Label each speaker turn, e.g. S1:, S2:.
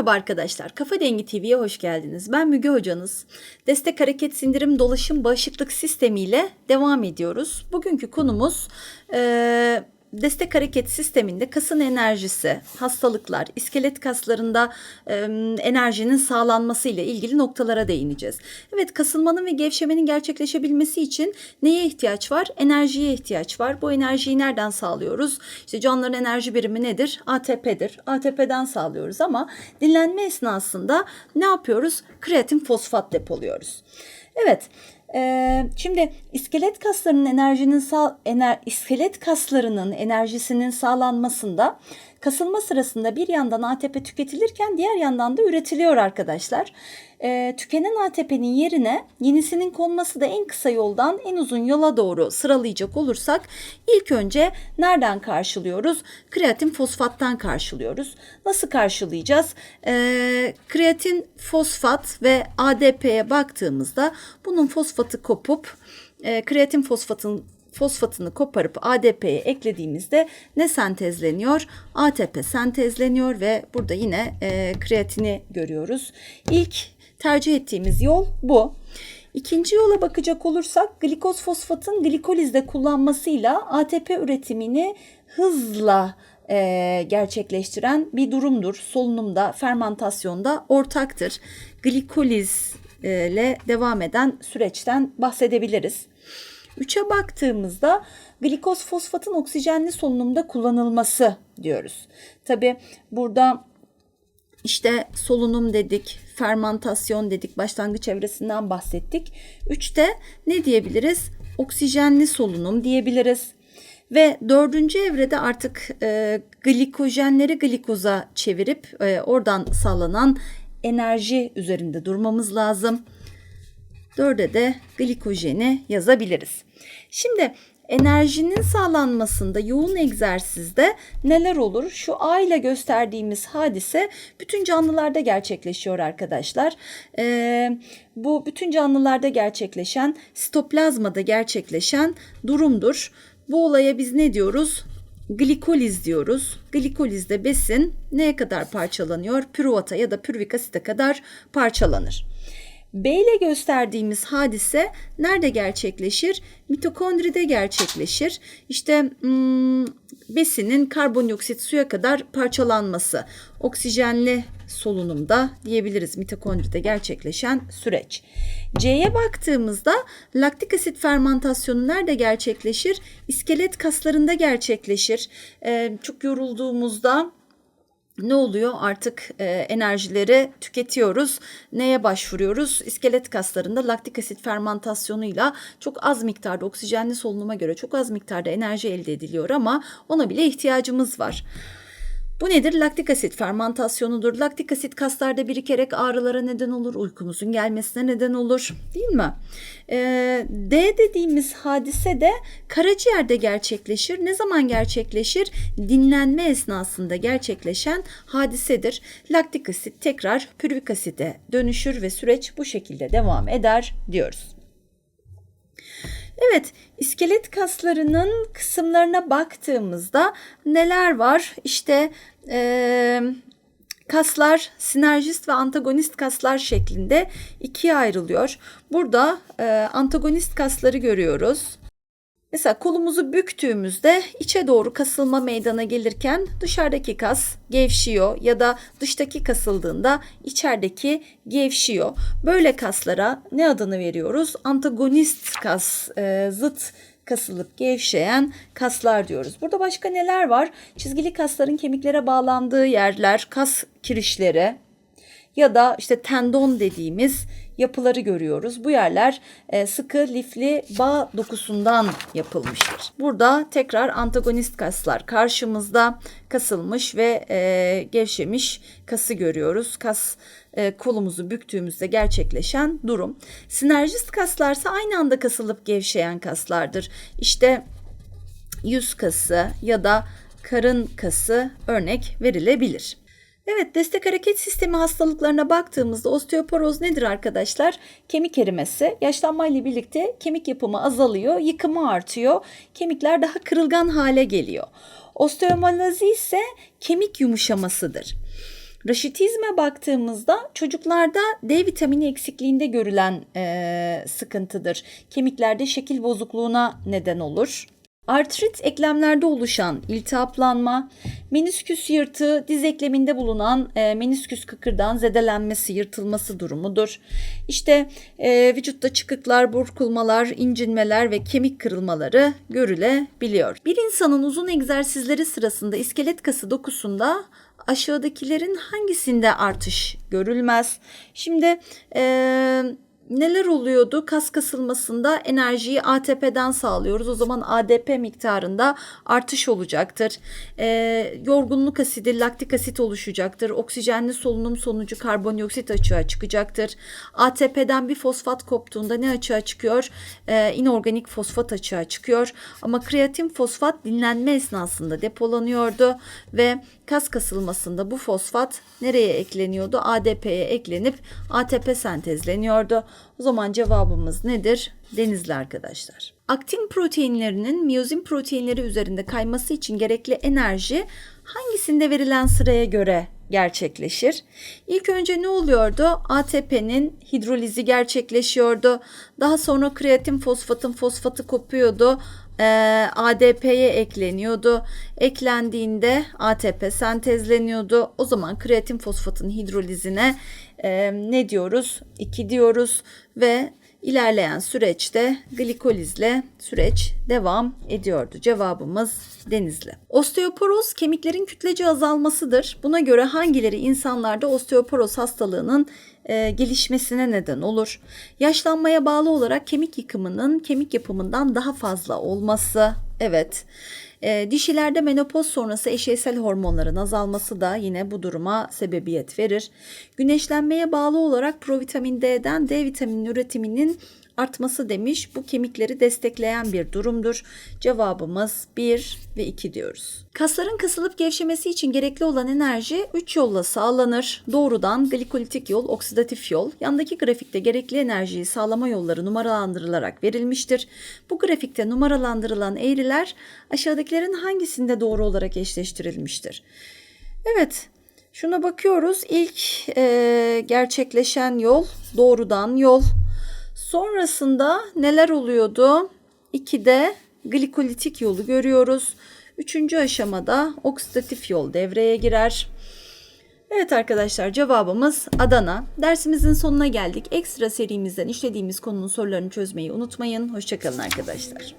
S1: Merhaba arkadaşlar, Kafa Dengi TV'ye hoş geldiniz. Ben Müge Hocanız. Destek Hareket Sindirim Dolaşım Bağışıklık Sistemi ile devam ediyoruz. Bugünkü konumuz e, destek hareket sisteminde kasın enerjisi, hastalıklar, iskelet kaslarında e, enerjinin sağlanması ile ilgili noktalara değineceğiz. Evet kasılmanın ve gevşemenin gerçekleşebilmesi için neye ihtiyaç var? Enerjiye ihtiyaç var. Bu enerjiyi nereden sağlıyoruz? İşte canlıların enerji birimi nedir? ATP'dir. ATP'den sağlıyoruz ama dinlenme esnasında ne yapıyoruz? Kreatin fosfat depoluyoruz. Evet. Ee, şimdi iskelet kaslarının enerjinin sağ, ener, iskelet kaslarının enerjisinin sağlanmasında kasılma sırasında bir yandan ATP tüketilirken diğer yandan da üretiliyor arkadaşlar. E, tükenen ATP'nin yerine yenisinin konması da en kısa yoldan en uzun yola doğru sıralayacak olursak ilk önce nereden karşılıyoruz? Kreatin fosfattan karşılıyoruz. Nasıl karşılayacağız? E, kreatin fosfat ve ADP'ye baktığımızda bunun fosfatı kopup e, kreatin fosfatın fosfatını koparıp ADP'ye eklediğimizde ne sentezleniyor? ATP sentezleniyor ve burada yine e, kreatini görüyoruz. İlk tercih ettiğimiz yol bu. İkinci yola bakacak olursak glikoz fosfatın glikolizde kullanmasıyla ATP üretimini hızla e, gerçekleştiren bir durumdur. Solunumda, fermentasyonda ortaktır. Glikoliz ile devam eden süreçten bahsedebiliriz. 3'e baktığımızda glikoz fosfatın oksijenli solunumda kullanılması diyoruz. Tabi burada işte solunum dedik, fermantasyon dedik, başlangıç evresinden bahsettik. Üçte ne diyebiliriz? Oksijenli solunum diyebiliriz. Ve dördüncü evrede artık e, glikojenleri glikoza çevirip e, oradan sağlanan enerji üzerinde durmamız lazım. Dörde de glikojeni yazabiliriz. Şimdi enerjinin sağlanmasında yoğun egzersizde neler olur? Şu A ile gösterdiğimiz hadise bütün canlılarda gerçekleşiyor arkadaşlar. Ee, bu bütün canlılarda gerçekleşen, sitoplazmada gerçekleşen durumdur. Bu olaya biz ne diyoruz? Glikoliz diyoruz. Glikolizde besin neye kadar parçalanıyor? Püruvata ya da pürvik asite kadar parçalanır. B ile gösterdiğimiz hadise nerede gerçekleşir? Mitokondride gerçekleşir. İşte hmm, besinin karbondioksit suya kadar parçalanması. Oksijenli solunumda diyebiliriz mitokondride gerçekleşen süreç. C'ye baktığımızda laktik asit fermentasyonu nerede gerçekleşir? İskelet kaslarında gerçekleşir. Ee, çok yorulduğumuzda ne oluyor? Artık e, enerjileri tüketiyoruz. Neye başvuruyoruz? İskelet kaslarında laktik asit fermentasyonuyla çok az miktarda oksijenli solunuma göre çok az miktarda enerji elde ediliyor ama ona bile ihtiyacımız var. Bu nedir? Laktik asit fermentasyonudur. Laktik asit kaslarda birikerek ağrılara neden olur, uykumuzun gelmesine neden olur. Değil mi? Ee, D dediğimiz hadise de karaciğerde gerçekleşir. Ne zaman gerçekleşir? Dinlenme esnasında gerçekleşen hadisedir. Laktik asit tekrar pürvik asite dönüşür ve süreç bu şekilde devam eder diyoruz. Evet, iskelet kaslarının kısımlarına baktığımızda neler var? İşte e, kaslar sinerjist ve antagonist kaslar şeklinde ikiye ayrılıyor. Burada e, antagonist kasları görüyoruz. Mesela kolumuzu büktüğümüzde içe doğru kasılma meydana gelirken dışarıdaki kas gevşiyor ya da dıştaki kasıldığında içerideki gevşiyor. Böyle kaslara ne adını veriyoruz? Antagonist kas, e, zıt kasılıp gevşeyen kaslar diyoruz. Burada başka neler var? Çizgili kasların kemiklere bağlandığı yerler, kas kirişleri ya da işte tendon dediğimiz yapıları görüyoruz. Bu yerler e, sıkı lifli bağ dokusundan yapılmıştır. Burada tekrar antagonist kaslar karşımızda kasılmış ve e, gevşemiş kası görüyoruz. Kas e, kolumuzu büktüğümüzde gerçekleşen durum. Sinerjist kaslarsa aynı anda kasılıp gevşeyen kaslardır. İşte yüz kası ya da karın kası örnek verilebilir. Evet destek hareket sistemi hastalıklarına baktığımızda osteoporoz nedir arkadaşlar? Kemik erimesi. Yaşlanmayla birlikte kemik yapımı azalıyor, yıkımı artıyor. Kemikler daha kırılgan hale geliyor. Osteomalazi ise kemik yumuşamasıdır. Raşitizme baktığımızda çocuklarda D vitamini eksikliğinde görülen e, sıkıntıdır. Kemiklerde şekil bozukluğuna neden olur. Artrit eklemlerde oluşan iltihaplanma, menisküs yırtığı diz ekleminde bulunan e, menisküs kıkırdağın zedelenmesi, yırtılması durumudur. İşte e, vücutta çıkıklar, burkulmalar, incinmeler ve kemik kırılmaları görülebiliyor. Bir insanın uzun egzersizleri sırasında iskelet kası dokusunda aşağıdakilerin hangisinde artış görülmez? Şimdi eee neler oluyordu? Kas kasılmasında enerjiyi ATP'den sağlıyoruz. O zaman ADP miktarında artış olacaktır. Ee, yorgunluk asidi, laktik asit oluşacaktır. Oksijenli solunum sonucu karbondioksit açığa çıkacaktır. ATP'den bir fosfat koptuğunda ne açığa çıkıyor? Ee, inorganik fosfat açığa çıkıyor. Ama kreatin fosfat dinlenme esnasında depolanıyordu ve kas kasılmasında bu fosfat nereye ekleniyordu? ADP'ye eklenip ATP sentezleniyordu. O zaman cevabımız nedir? Denizli arkadaşlar. Aktin proteinlerinin miyozin proteinleri üzerinde kayması için gerekli enerji hangisinde verilen sıraya göre gerçekleşir? İlk önce ne oluyordu? ATP'nin hidrolizi gerçekleşiyordu. Daha sonra kreatin fosfatın fosfatı kopuyordu. Ee, ADP'ye ekleniyordu. Eklendiğinde ATP sentezleniyordu. O zaman kreatin fosfatın hidrolizine e, ne diyoruz? 2 diyoruz ve ilerleyen süreçte glikolizle süreç devam ediyordu. Cevabımız Denizli. Osteoporoz kemiklerin kütlece azalmasıdır. Buna göre hangileri insanlarda osteoporoz hastalığının e, gelişmesine neden olur? Yaşlanmaya bağlı olarak kemik yıkımının kemik yapımından daha fazla olması. Evet. E, dişilerde menopoz sonrası eşeysel hormonların azalması da yine bu duruma sebebiyet verir. Güneşlenmeye bağlı olarak provitamin D'den D vitamini üretiminin artması demiş. Bu kemikleri destekleyen bir durumdur. Cevabımız 1 ve 2 diyoruz. Kasların kasılıp gevşemesi için gerekli olan enerji 3 yolla sağlanır. Doğrudan glikolitik yol, oksidatif yol. Yandaki grafikte gerekli enerjiyi sağlama yolları numaralandırılarak verilmiştir. Bu grafikte numaralandırılan eğriler aşağıdakilerin hangisinde doğru olarak eşleştirilmiştir? Evet, şuna bakıyoruz. İlk e, gerçekleşen yol doğrudan yol. Sonrasında neler oluyordu? 2'de glikolitik yolu görüyoruz. Üçüncü aşamada oksidatif yol devreye girer. Evet arkadaşlar cevabımız Adana. Dersimizin sonuna geldik. Ekstra serimizden işlediğimiz konunun sorularını çözmeyi unutmayın. Hoşçakalın arkadaşlar.